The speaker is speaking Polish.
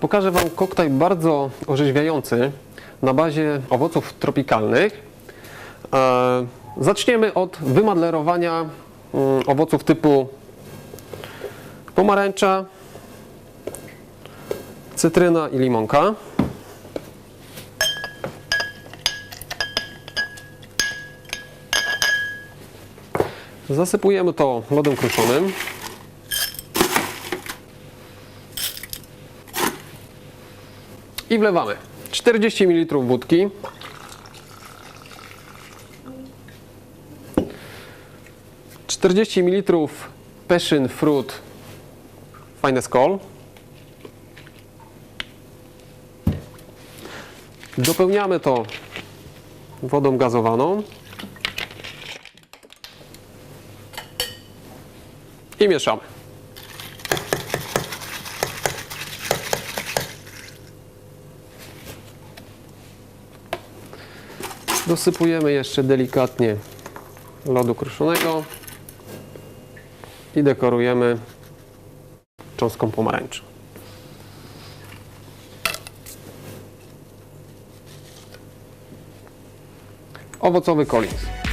Pokażę Wam koktajl bardzo orzeźwiający na bazie owoców tropikalnych. E, Zaczniemy od wymadlerowania mm, owoców typu pomarańcza, cytryna i limonka. Zasypujemy to lodem kruszonym. I wlewamy 40 ml wódki. Czterdzieści ml passion fruit fine skol. Dopełniamy to wodą gazowaną. I mieszamy. Dosypujemy jeszcze delikatnie lodu kruszonego i dekorujemy cząstką pomarańczy. Owocowy Collins.